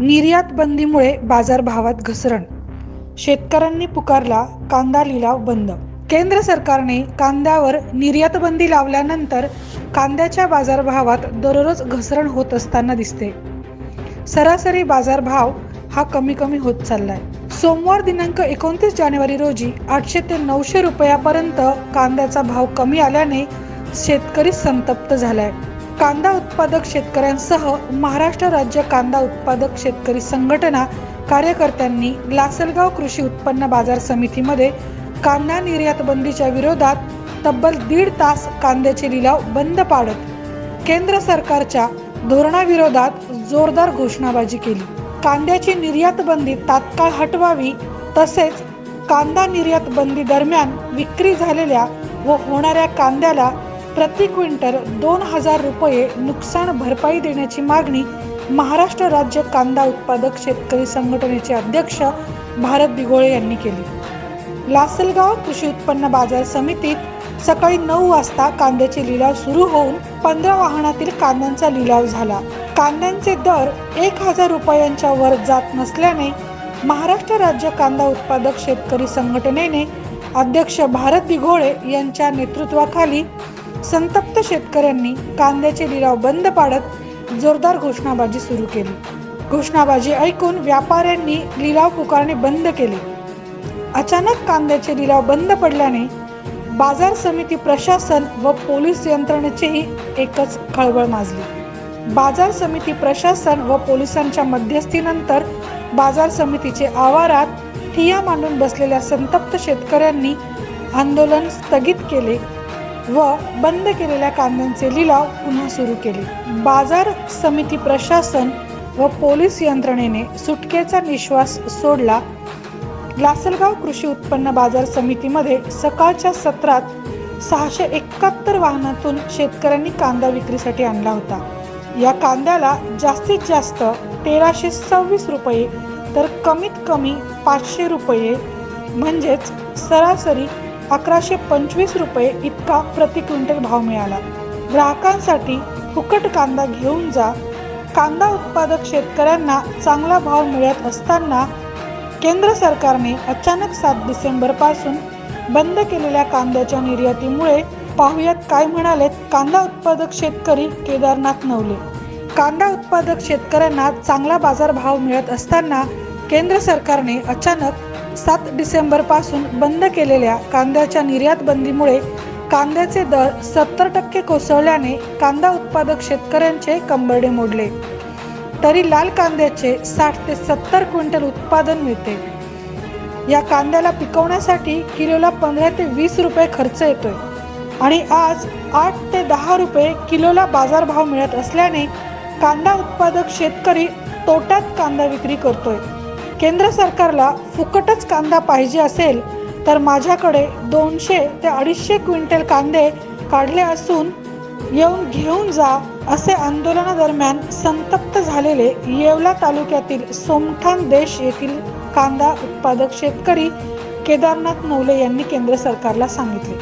निर्यात बंदीमुळे बाजारभावात घसरण. शेतकऱ्यांनी पुकारला कांदा लिलाव बंद. केंद्र सरकारने कांद्यावर निर्यात बंदी लावल्यानंतर कांद्याच्या बाजारभावात दररोज घसरण होत असताना दिसते. सरासरी बाजारभाव हा कमी कमी होत चाललाय. सोमवार दिनांक एकोणतीस जानेवारी रोजी आठशे ते नऊशे रुपयापर्यंत कांद्याचा भाव कमी आल्याने शेतकरी संतप्त झालाय. कांदा उत्पादक शेतकऱ्यांसह महाराष्ट्र राज्य कांदा उत्पादक शेतकरी संघटना कार्यकर्त्यांनी लासलगाव कृषी उत्पन्न बाजार समितीमध्ये कांदा निर्यात बंदीच्या विरोधात तब्बल दीड तास कांद्याचे लिलाव बंद पाडत केंद्र सरकारच्या धोरणाविरोधात जोरदार घोषणाबाजी केली. कांद्याची निर्यात बंदी तात्काळ हटवावी तसेच कांदा निर्यात बंदी दरम्यान विक्री झालेल्या व होणाऱ्या कांद्याला प्रति क्विंटल दोन हजार रुपये नुकसान भरपाई देण्याची मागणी महाराष्ट्र राज्य कांदा उत्पादक शेतकरी संघटनेचे अध्यक्ष भारत दिघोळे यांनी केली. लासलगाव कृषी उत्पन्न बाजार समितीत सकाळी नऊ वाजता कांद्याचे लिलाव सुरू होऊन पंधरा वाहनातील कांद्यांचा लिलाव झाला. कांद्यांचे दर एक हजार रुपयांच्या वर जात नसल्याने महाराष्ट्र राज्य कांदा उत्पादक शेतकरी संघटनेने अध्यक्ष भारत दिघोळे यांच्या नेतृत्वाखाली संतप्त शेतकऱ्यांनी कांद्याचे लिलाव बंद पाडत जोरदार घोषणाबाजी सुरू केली. घोषणाबाजी ऐकून व्यापाऱ्यांनी लिलाव पुकारणे बंद केले. अचानक कांद्याचे लिलाव बंद पडल्याने बाजार समिती प्रशासन व पोलीस यंत्रणेचीही एकच खळबळ माजली. बाजार समिती प्रशासन व पोलिसांच्या मध्यस्थीनंतर बाजार समितीचे आवारात ठिया मांडून बसलेल्या संतप्त शेतकऱ्यांनी आंदोलन स्थगित केले व बंद केलेल्या कांद्यांचे लिलाव पुन्हा सुरू केले. बाजार समिती प्रशासन व पोलीस यंत्रणेने सुटकेचा निश्वास सोडला. लासलगाव कृषी उत्पन्न बाजार समितीमध्ये सकाळच्या सत्रात सहाशे एकाहत्तर वाहनातून शेतकऱ्यांनी कांदा विक्रीसाठी आणला होता. या कांद्याला जास्तीत जास्त तेराशे सव्वीस रुपये तर कमीत कमी पाचशे रुपये म्हणजेच सरासरी अकराशे पंचवीस रुपये इतका प्रति क्विंटल भाव मिळाला. ग्राहकांसाठी फुकट कांदा घेऊन जा. कांदा उत्पादक शेतकऱ्यांना चांगला भाव मिळत असताना केंद्र सरकारने अचानक सात डिसेंबरपासून बंद केलेल्या कांद्याच्या निर्यातीमुळे पाहुयात काय म्हणालेत कांदा उत्पादक शेतकरी केदारनाथ नवले. कांदा उत्पादक शेतकऱ्यांना चांगला बाजारभाव मिळत असताना केंद्र सरकारने अचानक सात डिसेंबरपासून बंद केलेल्या कांद्याच्या निर्यात बंदीमुळे कांद्याचे दर सत्तर टक्के कोसळल्याने कांदा उत्पादक शेतकऱ्यांचे कंबरडे मोडले. तरी लाल कांद्याचे साठ ते सत्तर क्विंटल उत्पादन मिळते. या कांद्याला पिकवण्यासाठी किलोला पंधरा ते वीस रुपये खर्च येतोय आणि आज आठ ते दहा रुपये किलोला बाजारभाव मिळत असल्याने कांदा उत्पादक शेतकरी तोट्यात कांदा विक्री करतोय. केंद्र सरकारला फुकटच कांदा पाहिजे असेल तर माझ्याकडे दोनशे ते अडीचशे क्विंटल कांदे काढले असून येऊन घेऊन जा असे आंदोलनादरम्यान संतप्त झालेले येवला तालुक्यातील सोमठाण देश येथील कांदा उत्पादक शेतकरी केदारनाथ नवले यांनी केंद्र सरकारला सांगितले.